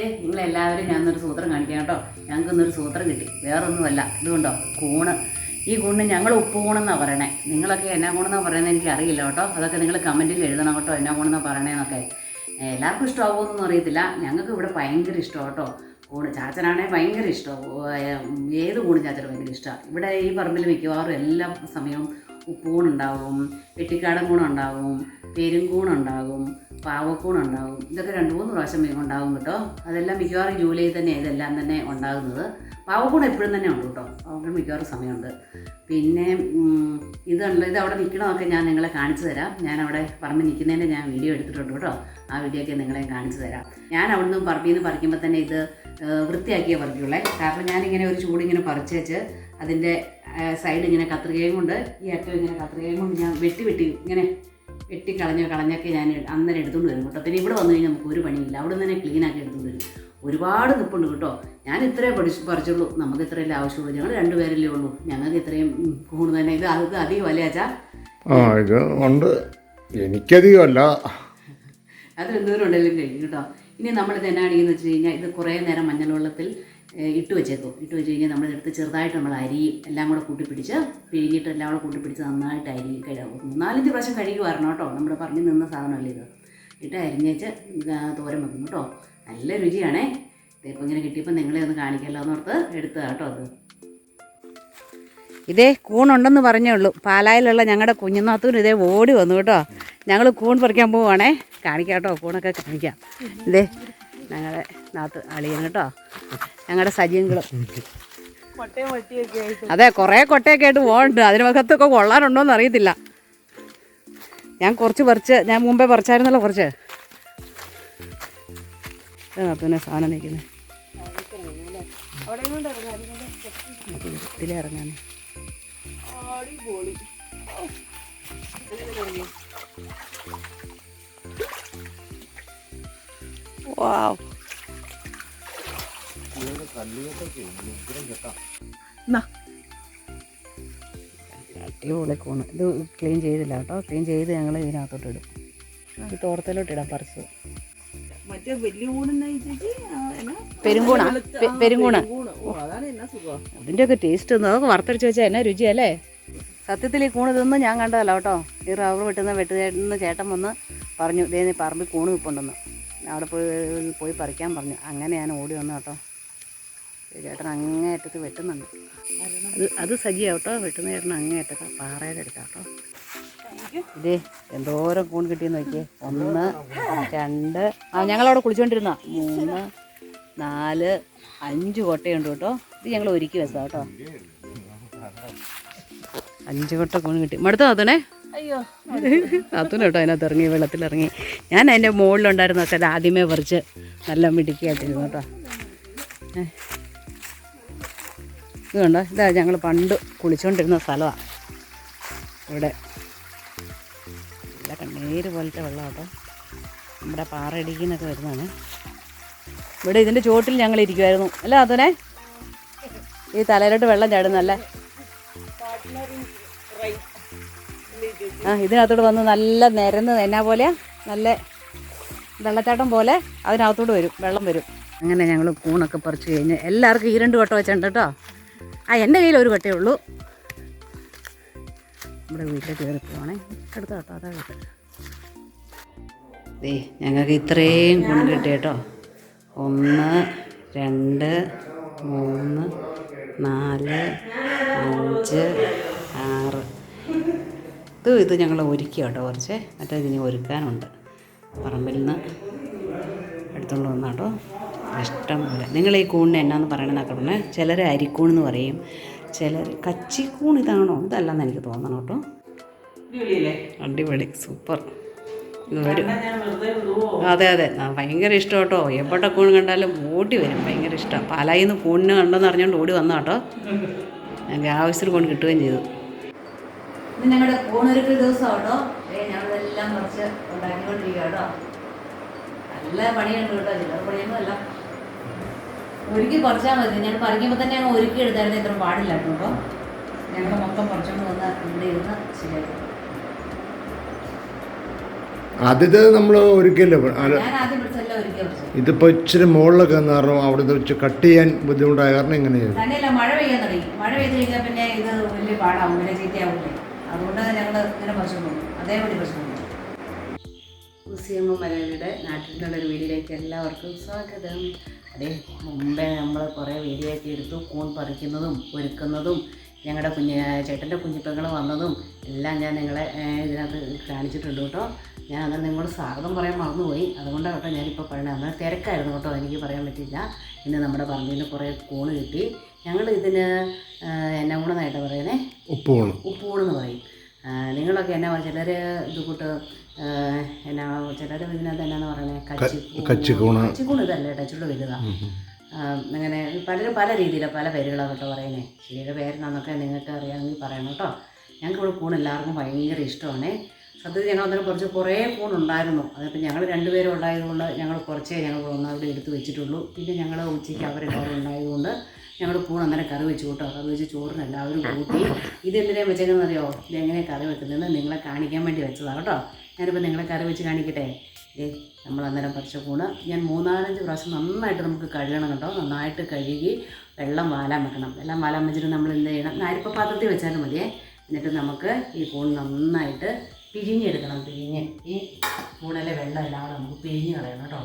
ദേ നിങ്ങളെല്ലാവരും ഞാൻ ഞാനൊരു സൂത്രം കാണിക്കാം കേട്ടോ. ഞങ്ങൾക്ക് ഇന്നൊരു സൂത്രം കിട്ടി. വേറൊന്നുമല്ല. ഇതുകൊണ്ടോ? കൂണ്. ഈ കൂണിന് ഞങ്ങൾ ഉപ്പ് കൂണെന്നാണ് പറയണേ. നിങ്ങളൊക്കെ എന്നാ കൂണെന്നാണ് എനിക്ക് അറിയില്ല കേട്ടോ. അതൊക്കെ നിങ്ങൾ കമന്റിൽ എഴുതണം കേട്ടോ. എന്നാ കൂണെന്നാണ് പറയണേന്നൊക്കെ. എല്ലാവർക്കും ഇഷ്ടമാവുമെന്നൊന്നും അറിയത്തില്ല. ഞങ്ങൾക്ക് ഇവിടെ ഭയങ്കര ഇഷ്ടമാണ് കേട്ടോ. കൂണ്. ചാച്ചനാണെങ്കിൽ ഭയങ്കര ഇഷ്ടമാണ് ഏത് കൂണ് ചാച്ചന് ഭയങ്കര ഇഷ്ടമാണ് ഇവിടെ ഈ പറമ്പിൽ മിക്കവാറും എല്ലാ സമയവും ഉപ്പൂണുണ്ടാവും വെട്ടിക്കാടൻ കൂണുണ്ടാവും. പെരുങ്കൂണുണ്ടാകും പാവക്കൂണുണ്ടാവും ഇതൊക്കെ രണ്ട് മൂന്ന് പ്രാവശ്യം ഉണ്ടാവും കേട്ടോ. അതെല്ലാം മിക്കവാറും ജൂലൈയിൽ തന്നെ ഇതെല്ലാം തന്നെ ഉണ്ടാകുന്നത്. പാവക്കൂൺ എപ്പോഴും തന്നെ ഉണ്ട് കേട്ടോ. പാവക്കൂൺ മിക്കവാറും സമയമുണ്ട്. പിന്നെ ഇതുണ്ട് ഇത് അവിടെ നിൽക്കണമൊക്കെ ഞാൻ നിങ്ങളെ കാണിച്ചു തരാം. ഞാൻ അവിടെ പറമ്പിൽ നിൽക്കുന്നതിന്റെ ഞാൻ വീഡിയോ എടുത്തിട്ടുണ്ട് കേട്ടോ. ആ വീഡിയോ ഒക്കെ നിങ്ങളെ കാണിച്ചു തരാം. ഞാൻ അവിടുന്ന് പറമ്പിൽ നിന്ന് പറിക്കുമ്പോൾ തന്നെ ഇത് വൃത്തിയാക്കിയേ പറിക്കുള്ളേ. കാരണം ഞാനിങ്ങനെ ഒരു ചൂടിങ്ങനെ പറിച്ച് വെച്ച് അതിന്റെ സൈഡ് ഇങ്ങനെ കത്രികയും കൊണ്ട് ഈ അറ്റം ഇങ്ങനെ കത്രികയും കൊണ്ട് ഞാൻ വെട്ടി വെട്ടി ഇങ്ങനെ വെട്ടി കളഞ്ഞ് കളഞ്ഞൊക്കെ ഞാൻ അന്നേരം എടുത്തുകൊണ്ട് വരും കേട്ടോ. പിന്നെ ഇവിടെ വന്നു കഴിഞ്ഞാൽ നമുക്ക് ഒരു പണിയില്ല അവിടെ നിന്ന് തന്നെ ക്ലീനാക്കി എടുത്തുകൊണ്ട് വരും. ഒരുപാട് നിപ്പുണ്ട് കേട്ടോ. ഞാൻ ഇത്രയും പഠിച്ച് പറിച്ചുള്ളൂ. നമുക്ക് ഇത്രയല്ലേ ആവശ്യമുള്ളൂ. ഞങ്ങൾ രണ്ടുപേരല്ലേ ഉള്ളൂ. ഞങ്ങൾക്ക് ഇത്രയും കൂടുതൽ കൂണ് തന്നെ ഇത് അത് അധികം അല്ലേ അച്ഛാ? ആ ഇത് ഉണ്ട്. എനിക്കധികമല്ല അത് എന്തോരം ഉണ്ടെങ്കിലും കഴിഞ്ഞു കേട്ടോ. ഇനി നമ്മൾ എന്നാ അടിയെന്ന് വെച്ച് കഴിഞ്ഞാൽ ഇത് കുറേ നേരം മഞ്ഞൾ വെള്ളത്തിൽ ഇട്ട് വെച്ചേക്കും. ഇട്ട് വെച്ച് കഴിഞ്ഞാൽ നമ്മളെടുത്ത് ചെറുതായിട്ട് നമ്മൾ അരിയും എല്ലാം കൂടെ കൂട്ടിപ്പിടിച്ച് പിഴിഞ്ഞിട്ട് എല്ലാം കൂടെ കൂട്ടിപ്പിടിച്ച് നന്നായിട്ട് അരി കഴുകും നാലഞ്ച് പ്രാവശ്യം കഴുകുമായിരുന്നു കേട്ടോ. നമ്മൾ പറഞ്ഞു നിന്ന സാധനമല്ലേ ഇത്. ഇട്ട് അരിഞ്ഞേച്ച് തോരം വെക്കും കേട്ടോ. നല്ല രുചിയാണേ. ഇതിപ്പോൾ ഇങ്ങനെ കിട്ടിയപ്പോൾ നിങ്ങളെ ഒന്ന് കാണിക്കല്ലോ എന്നോർത്ത് എടുത്തതാണ് കേട്ടോ അത്. ഇതേ കൂണുണ്ടെന്ന് പറഞ്ഞേ ഉള്ളൂ. പാലായിലുള്ള ഞങ്ങളുടെ കുഞ്ഞുനാത്തൂർ ഇതേ ഓടി വന്നു കേട്ടോ. ഞങ്ങൾ കൂൺ പറിക്കാൻ പോവുകയാണേ കാണിക്കാം കേട്ടോ കൂണൊക്കെ കാണിക്കാം. ഇതേ ഞങ്ങളുടെ നാത്ത് അളിയൻ കേട്ടോ. ഞങ്ങളുടെ സജീവങ്ങളും അതെ കുറേ കൊട്ടയൊക്കെ ആയിട്ട് പോകുന്നുണ്ട് അതിനകത്തൊക്കെ കൊള്ളാനുണ്ടോയെന്ന് അറിയത്തില്ല. ഞാൻ കുറച്ച് പറിച്ച് ഞാൻ മുമ്പേ പറിച്ചായിരുന്നല്ലോ കുറച്ച്. പിന്നെ സാധനം നിൽക്കുന്നത് ഇറങ്ങാൻ ഇറങ്ങാനേ. വാവ്. അടിപൊളി കൂണ്. ഇത് ക്ലീൻ ചെയ്തില്ല കേട്ടോ. ക്ലീൻ ചെയ്ത് ഞങ്ങൾ ഇതിനകത്തോട്ട് ഇടും. ഈ തോർത്തലോട്ട് ഇടാം പറിച്ച്. പെരുങ്കൂണ. പെരുങ്കൂണ്. അതാണ് എന്നാ സുഖം. അതിന്റെയൊക്കെ ടേസ്റ്റ് ഒന്ന് അതൊക്കെ വറുത്തടിച്ച് വെച്ചാൽ എന്നാ രുചിയല്ലേ സത്യത്തിൽ ഈ കൂണ് ഇതൊന്നും ഞാൻ കണ്ടതല്ല കേട്ടോ. ഈ റബ്ബർ വെട്ടുന്ന വെട്ടുചേട്ടുന്ന ചേട്ടൻ വന്ന് പറഞ്ഞു ഇതേ നീ പറമ്പിൽ കൂണ് നിൽപ്പുണ്ടെന്ന് അവിടെ പോയി പോയി പറിക്കാൻ പറഞ്ഞു. അങ്ങനെ ഞാൻ ഓടി വന്നു കേട്ടോ. ചേട്ടൻ അങ്ങേയറ്റത്ത് വെട്ടുന്നുണ്ട്. അത് അത് സജിയാവട്ടോ വെട്ടുന്ന ചേട്ടൻ അങ്ങേയറ്റത്ത് പാറയുടെ അടുത്താട്ടോ ഇതേ എന്തോരം കൂൺ കിട്ടിയെന്ന് നോക്കിയേ. ഒന്ന് രണ്ട് ആ ഞങ്ങളവിടെ കുളിച്ചുകൊണ്ടിരുന്ന മൂന്ന് നാല് അഞ്ച് കൊട്ടയുണ്ട് കേട്ടോ. ഇത് ഞങ്ങൾ ഒരുക്കി വെച്ചാ കേട്ടോ. അഞ്ച് കൊട്ട കൂൺ കിട്ടി. മടുത്ത നാത്തൂനെ അയ്യോ. നാത്തൂന് കേട്ടോ അതിനകത്ത് ഇറങ്ങി വെള്ളത്തിലിറങ്ങി ഞാൻ അതിന്റെ മുകളിലുണ്ടായിരുന്നു വെച്ചാൽ ആദ്യമേ പറിച്ച് നല്ല മിടുക്കിയായിട്ടിരുന്നു കേട്ടോ. ഏ. ഇത് കണ്ടോ ഇതാ ഞങ്ങൾ പണ്ട് കുളിച്ചുകൊണ്ടിരുന്ന സ്ഥലമാണ് ഇവിടെ. നല്ല കണ്ണീര് പോലത്തെ വെള്ളം കേട്ടോ. നമ്മുടെ പാറ ഇടിക്കുന്നൊക്കെ വരുന്നതാണ്. ഇവിടെ ഇതിന്റെ ചുവട്ടിൽ ഞങ്ങൾ ഇരിക്കുമായിരുന്നു അല്ല അതുനെ ഈ തലയിലോട്ട് വെള്ളം ചാടുന്നല്ലേ ആ ഇതിനകത്തോട്ട് വന്ന് നല്ല നിരന്ന് എന്നാ പോലെയാ? നല്ല വെള്ളച്ചാട്ടം പോലെ അതിനകത്തോട്ട് വരും വെള്ളം വരും. അങ്ങനെ ഞങ്ങൾ കൂണൊക്കെ പറിച്ചു കഴിഞ്ഞ് എല്ലാവർക്കും ഈ രണ്ട് വട്ടം വെച്ചിട്ടുണ്ട് കേട്ടോ. ആ എന്റെ കയ്യിൽ ഒരു കട്ടേ ഉള്ളൂ. നമ്മുടെ വീട്ടിൽ കയറി പോവാണേ. എടുത്ത കേട്ടോ അതാ ദേ ഞങ്ങൾക്ക് ഇത്രയും കൂൺ കിട്ടി കേട്ടോ. ഒന്ന് രണ്ട് മൂന്ന് നാല് അഞ്ച് ആറ്. ഇത് ഇത് ഞങ്ങൾ ഒരുക്കി കേട്ടോ കുറച്ച്? മറ്റേ ഇതിനി ഒരുക്കാനുണ്ട്. പറമ്പിൽ നിന്ന് എടുത്തുകൊണ്ട് വന്ന കേട്ടോ ഇഷ്ടം പോലെ നിങ്ങൾ ഈ കൂണിന് എന്നാന്ന് പറയണമെന്നൊക്കെ പറഞ്ഞാൽ ചിലർ അരിക്കൂൺ എന്ന് പറയും. ചിലർ കച്ചിക്കൂൺ ഇതാണോ? ഇതല്ലെന്ന് എനിക്ക് തോന്നണം കേട്ടോ. അടിപൊളി സൂപ്പർ. ഇത് ഒരു അതെ അതെ. ആ, ഭയങ്കര ഇഷ്ടം കേട്ടോ. എവിടെ കൂൺ കണ്ടാലും ഓടി വരും. ഭയങ്കര ഇഷ്ടം. പാലായിൽ നിന്ന് കൂണിന് കണ്ടെന്ന് അറിഞ്ഞുകൊണ്ട് ഓടി വന്ന കേട്ടോ. ഞങ്ങൾക്ക് ആവശ്യത്തിൽ കൊണ്ട് കിട്ടുകയും ചെയ്തു. ഞങ്ങളുടെ കൂണൊരുക്കൽ ദിവസം കേട്ടോ. ഞങ്ങളെല്ലാം കുറച്ച് ഉണ്ടാക്കിക്കൊണ്ടിരിക്കുക കേട്ടോ. നല്ല പണിയുണ്ട് കേട്ടോ. ചില പണിയൊന്നും അല്ല. ഒരുക്കി പറിച്ചാൽ മതി. ഞാൻ പറിക്കുമ്പോൾ തന്നെ അങ്ങ് ഒരുക്കി എടുത്തായിരുന്നു. ഇത്ര പാടില്ല കേട്ടോ. ഞങ്ങൾ മൊത്തം പറിച്ചുകൊണ്ട് വന്ന് ഇവിടെ ഇരുന്ന് ശരിയാക്കും. ആദ്യത്തെ നമ്മൾ ഒരിക്കലും ഇതിപ്പോ ഇച്ചിരി മുകളിലൊക്കെ എന്ന് പറഞ്ഞു അവിടെ വെച്ച് കട്ട് ചെയ്യാൻ ബുദ്ധിമുട്ടായ കാരണം ഇങ്ങനെ ചെയ്തു മഴ പെയ്യാൻ തുടങ്ങി. മഴ പെയ്ത് കഴിഞ്ഞാൽ പിന്നെ ഇത് വലിയ പാടാവും ചീത്തയാവില്ലേ? അതുകൊണ്ട് ഞങ്ങൾ ഇങ്ങനെ അതേപടി പറിച്ചു എം മലയാളിയുടെ നാട്ടിലുള്ള ഒരു വീഡിയോയിലേക്ക് എല്ലാവർക്കും സ്വാഗതം. അതെ മുമ്പേ നമ്മൾ കുറേ വീഡിയോ ഒക്കെ എടുത്തു കൂൺ പറിക്കുന്നതും ഒരുക്കുന്നതും ഞങ്ങളുടെ കുഞ്ഞ് ചേട്ടന്റെ കുഞ്ഞിപ്പങ്ങൾ വന്നതും എല്ലാം ഞാൻ നിങ്ങളെ ഇതിനകത്ത് കാണിച്ചിട്ടുണ്ട് കേട്ടോ. ഞാൻ അന്നേരം നിങ്ങളോട് സ്വാഗതം പറയാൻ മറന്നുപോയി. അതുകൊണ്ടാണ് കേട്ടോ ഞാനിപ്പോൾ പറയണത്. അന്നേരം തിരക്കായിരുന്നു കേട്ടോ എനിക്ക് പറയാൻ പറ്റില്ല ഇന്ന് നമ്മുടെ പറമ്പിൽ കുറേ കൂണ് കിട്ടി. ഞങ്ങൾ ഇതിന് എന്നെ കൂടെ നേട്ടം പറയുന്നത് ഉപ്പ് വേണം ഉപ്പൂടെന്ന് പറയും. നിങ്ങളൊക്കെ എന്നാ ചിലർ ഇത് കൂട്ട് എന്നാ ചിലർ ഇതിനകത്ത് എന്നാന്ന് പറയുന്നത് കച്ചി കച്ചിക്കൂണ്. കച്ചിക്കൂണ് ഇതല്ല കേട്ടോ ചുള്ളു വലുതാ. അങ്ങനെ പലരും പല രീതിയിലാണ് പല പേരുകളാണ് കേട്ടോ പറയുന്നത് ശരിയുടെ പേരെന്നാന്നൊക്കെ നിങ്ങൾക്ക് അറിയാമെങ്കിൽ പറയണം കേട്ടോ. ഞങ്ങൾക്ക് ഇവിടെ കൂണ് എല്ലാവർക്കും ഭയങ്കര ഇഷ്ടമാണ്. സത്യത്തിൽ ഞങ്ങൾ അന്നേരം കുറച്ച് കുറേ കൂണുണ്ടായിരുന്നു അതിപ്പോൾ ഞങ്ങൾ രണ്ടുപേരും ഉണ്ടായതുകൊണ്ട് ഞങ്ങൾ കുറച്ചേ ഞങ്ങൾ ഒന്നവിടെ എടുത്ത് വെച്ചിട്ടുള്ളൂ. പിന്നെ ഞങ്ങൾ ഉച്ചയ്ക്ക് അവരെല്ലാവരും ഉണ്ടായതുകൊണ്ട് ഞങ്ങൾ കൂൺ അന്നേരം കറി വെച്ചു കൂട്ടോ. കറി വെച്ച് ചോറിന് എല്ലാവരും കൂട്ടി. ഇതെന്തിനാ വെച്ചേക്കുന്നത് അറിയോ? ഇതെങ്ങനെ കറി വെക്കുന്നതെന്ന് നിങ്ങളെ കാണിക്കാൻ വേണ്ടി വെച്ചതാണ് കേട്ടോ. ഞാനിപ്പോൾ നിങ്ങളെ കറി വെച്ച് കാണിക്കട്ടെ? ഏ നമ്മൾ അന്നേരം പറിച്ച കൂണ് ഞാൻ മൂന്നാലഞ്ച് പ്രാവശ്യം നന്നായിട്ട് നമുക്ക് കഴുകണം കേട്ടോ. നന്നായിട്ട് കഴുകി വെള്ളം വാലാൻ വെക്കണം. വെള്ളം വാലാൻ വെച്ചിട്ട് നമ്മൾ എന്ത് ചെയ്യണം? നാരിപ്പ പാത്രത്തിൽ വെച്ചാലും മതിയേ. എന്നിട്ട് നമുക്ക് ഈ കൂൺ നന്നായിട്ട് പിഴിഞ്ഞെടുക്കണം പിഴിഞ്ഞ്. ഈ കൂണിലെ വെള്ളം എല്ലാം നമുക്ക് പിഴിഞ്ഞ് കളയണം കേട്ടോ.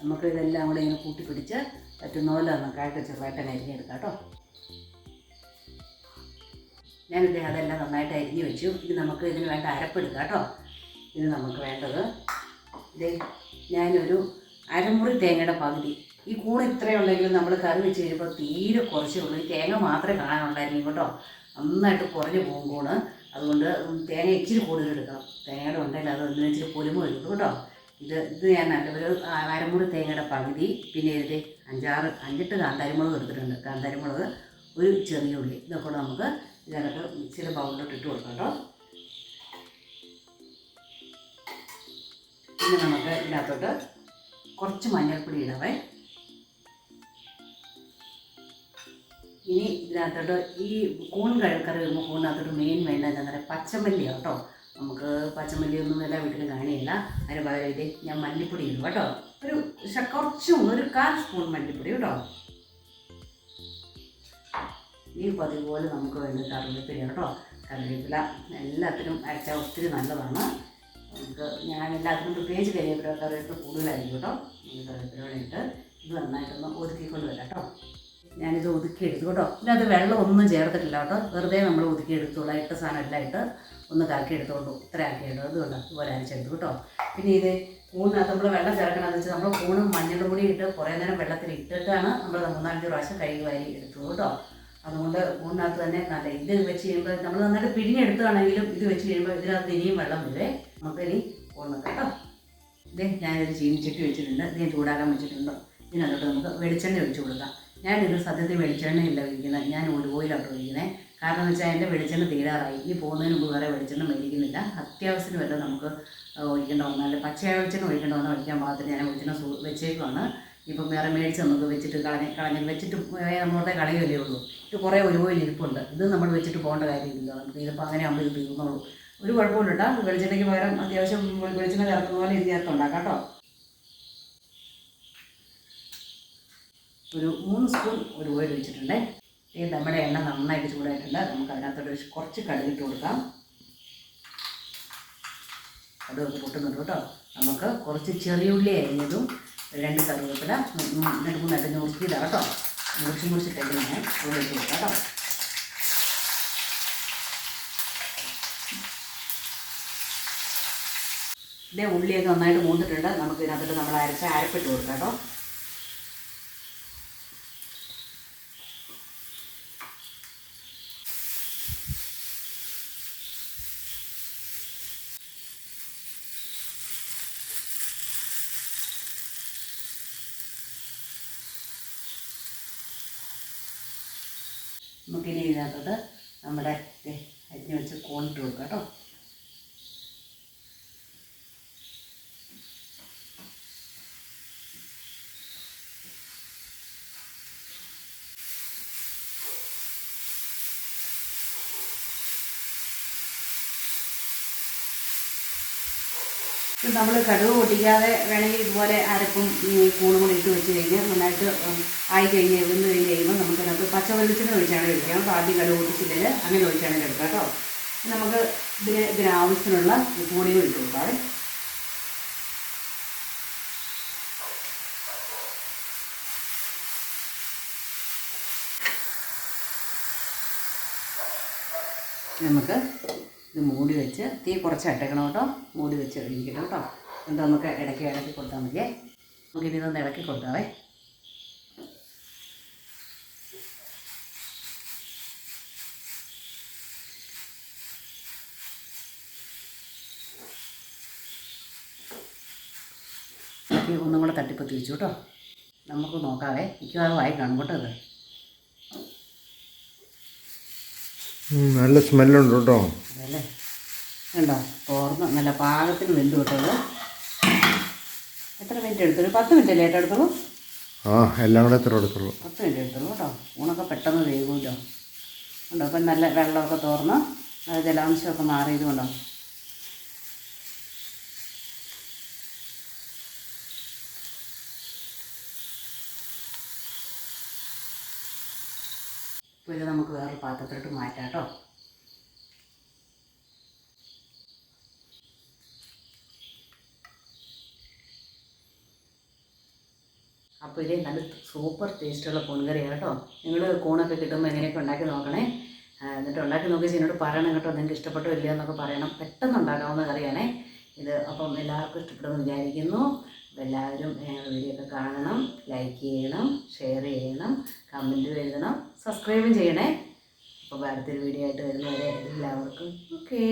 നമുക്ക് ഇതെല്ലാം കൂടെ ഇങ്ങനെ കൂട്ടിപ്പിടിച്ച് പറ്റുന്ന പോലെ നമുക്കായിട്ട് ചെറുതായിട്ട് അരിഞ്ഞെടുക്കാം കേട്ടോ. ഞാനിത് അതെല്ലാം നന്നായിട്ട് അരിഞ്ഞ് വെച്ചു. ഇത് നമുക്ക് ഇതിന് വേണ്ട അരപ്പെടുക്കാം കേട്ടോ. ഇത് നമുക്ക് വേണ്ടത്. ഇത് ഞാനൊരു അരമുറി തേങ്ങയുടെ പകുതി ഈ കൂണ് ഇത്രയുള്ളെങ്കിലും നമ്മൾ കറി വെച്ച് കഴിയുമ്പോൾ തീരെ കുറച്ചേ ഉള്ളൂ. ഈ തേങ്ങ മാത്രമേ കാണാനുണ്ടായിരിക്കും കേട്ടോ നന്നായിട്ട് കുറഞ്ഞു പോകും കൂണ്. അതുകൊണ്ട് തേങ്ങ ഇച്ചിരി കൂടുതൽ എടുക്കണം. തേങ്ങയുടെ ഉണ്ടെങ്കിൽ അത് ഒന്നിനും ഇച്ചിരി പൊലിമ വരും കേട്ടോ. ഇത് ഇത് ഞാൻ നല്ല ഒരു അരമുറി തേങ്ങയുടെ പകുതി പിന്നെ ഇതിൽ അഞ്ചാറ് അഞ്ചെട്ട് കാന്താരിമുളക് എടുത്തിട്ടുണ്ട്. കാന്താരിമുളക് ഒരു ചെറിയ ഉള്ളി. ഇതൊക്കെ നമുക്ക് ഇതിനകത്ത് മിക്സിയുടെ ബൗളിലോട്ട് ഇട്ട് കൊടുക്കാം കേട്ടോ. പിന്നെ നമുക്ക് ഇതിനകത്തോട്ട് കുറച്ച് മഞ്ഞൾപ്പൊടി ഇടാവേ. ഇനി ഇതിനകത്തോട്ട് ഈ കൂൺ കഴക്കറി വരുമ്പോൾ കൂണിനകത്തോട്ട് മെയിൻ വേണ്ട എന്താ പറയുക പച്ചമല്ലിയാണ് കേട്ടോ. നമുക്ക് പച്ചമല്ലി ഒന്നും എല്ലാ വീട്ടിലും കാണിയില്ല. അതിന് പകരം ഇത് ഞാൻ മല്ലിപ്പൊടി ഇടും കേട്ടോ. ഒരു കുറച്ചും ഒരു കാൽ സ്പൂൺ മല്ലിപ്പൊടി കേട്ടോ. ഈ പതിവ് പോലെ നമുക്ക് വേണ്ട കറിവേപ്പില കേട്ടോ. കറിവേപ്പില എല്ലാത്തിനും അരച്ചാൽ ഒത്തിരി നല്ലതാണ്. നമുക്ക് ഞാൻ എല്ലാത്തിനും പ്രത്യേകിച്ച് കരിവേപ്പില കറിവേപ്പില കൂടുതലായിരിക്കും കേട്ടോ. ഈ കറിവേപ്പില കൂടെ ഇട്ട് ഇത് നന്നായിട്ടൊന്ന് ഒതുക്കിക്കൊണ്ട് വരാം കേട്ടോ. ഞാനിത് ഒതുക്കി എടുത്തു കേട്ടോ. ഇതിനകത്ത് വെള്ളം ഒന്നും ചേർത്തിട്ടില്ല കേട്ടോ. വെറുതെ നമ്മൾ ഒതുക്കി എടുത്തോളാം ഇട്ട സാധനം എല്ലാം ഇട്ട് ഒന്ന് കറക്കി എടുത്തോളൂ ഇത്ര ആക്കി എടുത്തു അതുകൊണ്ട് അരച്ചെടുത്തു കേട്ടോ. പിന്നെ ഇത് കൂണിനകത്ത് നമ്മൾ വെള്ളം ചേർക്കണമെന്ന് വെച്ചാൽ നമ്മൾ ഊണും മഞ്ഞളും കൂടി ഇട്ട് കുറേ നേരം വെള്ളത്തിൽ ഇട്ടിട്ടാണ് നമ്മൾ മൂന്നാലഞ്ച് പ്രാവശ്യം കൈ വാരി എടുത്തു കേട്ടോ. അതുകൊണ്ട് ഊണിനകത്ത് തന്നെ നല്ല ഇത് വെച്ച് കഴിയുമ്പോൾ നമ്മൾ നന്നായിട്ട് പിഴിഞ്ഞെടുത്താണെങ്കിലും ഇത് വെച്ച് കഴിയുമ്പോൾ ഇതിനകത്ത് ഇനിയും വെള്ളം വരുവേ നമുക്ക് ഇനി ഊണ് കേട്ടോ. ഇതേ ഞാനൊരു ചീനിച്ചട്ടി വെച്ചിട്ടുണ്ട്. ഇതിനെ ചൂടാക്കാൻ വെച്ചിട്ടുണ്ട്. ഇതിനകത്തോട്ട് നമുക്ക് വെളിച്ചെണ്ണ ഒഴിച്ചു കൊടുക്കാം. ഞാനിത് സത്യത്തിൽ വെളിച്ചെണ്ണയില്ല ഒഴിക്കുന്നത്. ഞാൻ ഓയിലാണ് ഒഴിക്കുന്നത്. കാരണം എന്ന് വെച്ചാൽ എന്റെ വെളിച്ചെണ്ണ തീരാറായി. ഈ പോകുന്നതിന് മുമ്പ് വേറെ വെളിച്ചെണ്ണ മേടിക്കുന്നില്ല. അത്യാവശ്യത്തിന് വല്ല നമുക്ക് ഒഴിക്കേണ്ട ഒന്നല്ല പച്ചയായ വെളിച്ചെണ്ണ ഒഴിക്കേണ്ട ഒന്ന് ഒഴിക്കാൻ പാകത്തിന് ഞാൻ വെളിച്ചെണ്ണ സൂ- വെച്ചേക്കുവാണ്. ഇപ്പം വേറെ മേടിച്ച് നമുക്ക് വെച്ചിട്ട് കളഞ്ഞ കളഞ്ഞ് വെച്ചിട്ട് നമ്മളോടെ കളയുമല്ലേ ഉള്ളൂ. ഇത് കുറേ ഒരു ഓയിൽ ഇരിപ്പുണ്ട്. ഇത് നമ്മൾ വെച്ചിട്ട് പോകേണ്ട കാര്യമില്ല. നമുക്ക് ഇതിപ്പോൾ അങ്ങനെ ആകുമ്പോൾ ഇത് തീർന്നോളൂ. ഒരു കുഴപ്പമില്ല കേട്ടോ വെളിച്ചെണ്ണയ്ക്ക് പകരം അത്യാവശ്യം വെളി- വെളിച്ചെണ്ണ ചേർക്കുന്ന പോലെ ഇത് ചേർത്തുണ്ടാക്കാം കേട്ടോ. ഒരു മൂന്ന് സ്പൂൺ ഒരു ഓയിൽ വെച്ചിട്ടുണ്ടേ ഇത് നമ്മുടെ എണ്ണ നന്നായിട്ട് ചൂടായിട്ടുണ്ട്. നമുക്ക് അതിനകത്തോട്ട് കുറച്ച് കടുകിട്ട് കൊടുക്കാം. കടുകൊക്കെ പൊട്ടുന്നുണ്ട് കേട്ടോ. നമുക്ക് കുറച്ച് ചെറിയ ഉള്ളി അരിഞ്ഞതും രണ്ട് കറിവേപ്പില രണ്ട് മൂന്ന് നുറുക്കിയതാണ് കേട്ടോ. മുറിച്ച് മുറിച്ചിട്ടൊക്കെ ഞാൻ ഉള്ളി ഇട്ട് കൊടുക്കാം കേട്ടോ. ഇതേ ഉള്ളിയൊക്കെ നന്നായിട്ട് മൂന്നിട്ടുണ്ട് നമുക്ക് ഇതിനകത്തോട്ട് നമ്മൾ അരച്ച് അരപ്പിട്ട് കൊടുക്കാം കേട്ടോ. നമുക്കിനി ഇതിനകത്തോട്ട് നമ്മുടെ അരിഞ്ഞു വെച്ച് കോണിട്ട് കൊടുക്കാം കേട്ടോ. ഇത് നമ്മൾ കടുക് പൊട്ടിക്കാതെ വേണമെങ്കിൽ ഇതുപോലെ അരപ്പും കൂണും കൂടി ഇട്ട് വെച്ച് കഴിഞ്ഞാൽ നന്നായിട്ട് ആയി കഴിഞ്ഞ് എഴുതുന്ന കഴിഞ്ഞ് കഴിയുമ്പോൾ നമുക്ക് അതിനകത്ത് പച്ച വെളിച്ചെണ്ണ ഒഴിച്ചാണ് എടുക്കാം അപ്പോൾ ആദ്യം കടുക് പൊട്ടിച്ചില്ലെങ്കിൽ അങ്ങനെ ഒഴിച്ചാണ് എടുക്കാം കേട്ടോ. നമുക്ക് ഇതിന് ഇതിനാവശ്യത്തിനുള്ള പൊടികൾ ഇട്ട് കൊടുക്കാം. നമുക്ക് ഇത് മൂടി വെച്ച് തീ കുറച്ച് അട്ടക്കണം കേട്ടോ. മൂടി വെച്ച് കഴിക്കണം കേട്ടോ. എന്താ നമുക്ക് ഇടയ്ക്ക് ഇടയ്ക്ക് കൊടുത്താൽ മതിയേ. നമുക്കിനി ഇതൊന്ന് ഇടയ്ക്ക് കൊടുക്കാവേ ഈ ഒന്നും കൂടെ തട്ടിപ്പത്തി വെച്ചു കേട്ടോ. നമുക്ക് നോക്കാവേ. മിക്കവാറും ആയി കാണും കേട്ടോ അത് നല്ല സ്മെല്ലുണ്ട് കേട്ടോ. അതല്ലേ കണ്ടോ? തോർന്ന് നല്ല പാകത്തിന് വെന്ത് കിട്ടുള്ളൂ എത്ര മിനിറ്റ് എടുത്തു? പത്ത് മിനിറ്റ് അല്ലേ എടുത്തുള്ളൂ? ആ എല്ലാം കൂടെ എത്ര എടുത്തുള്ളൂ? പത്ത് മിനിറ്റ് എടുത്തുള്ളൂ കേട്ടോ. ഊണൊക്കെ പെട്ടെന്ന് വേകുമല്ലോ ഉണ്ടോ അപ്പം നല്ല വെള്ളമൊക്കെ തോർന്ന് അത് ജലാംശമൊക്കെ മാറിയത് കൊണ്ടോ ഇപ്പോൾ ഇത് നമുക്ക് വേറൊരു പാത്രത്തിലോട്ട് മാറ്റാം കേട്ടോ. അപ്പോൾ ഇത് നല്ല സൂപ്പർ ടേസ്റ്റുള്ള കൂൺകറിയാണ് കേട്ടോ. നിങ്ങൾ കൂണൊക്കെ കിട്ടുമ്പോൾ എങ്ങനെയൊക്കെ ഉണ്ടാക്കി നോക്കണേ? എന്നിട്ട് ഉണ്ടാക്കി നോക്കി എന്നോട് പറയണം കേട്ടോ. നിങ്ങൾക്ക് ഇഷ്ടപ്പെട്ടോ ഇല്ലയോ എന്നൊക്കെ പറയണം. പെട്ടെന്ന് ഉണ്ടാക്കാവുന്ന കറിയാണേ. ഇത് അപ്പം എല്ലാവർക്കും ഇഷ്ടപ്പെടുമെന്ന് വിചാരിക്കുന്നു. എല്ലാവരും ഞങ്ങളുടെ വീഡിയോ ഒക്കെ കാണണം ലൈക്ക് ചെയ്യണം ഷെയർ ചെയ്യണം കമന്റ് എഴുതണം സബ്സ്ക്രൈബും ചെയ്യണേ. അപ്പോൾ അടുത്തൊരു വീഡിയോ ആയിട്ട് വരുന്നവരെ എല്ലാവർക്കും ഓക്കേ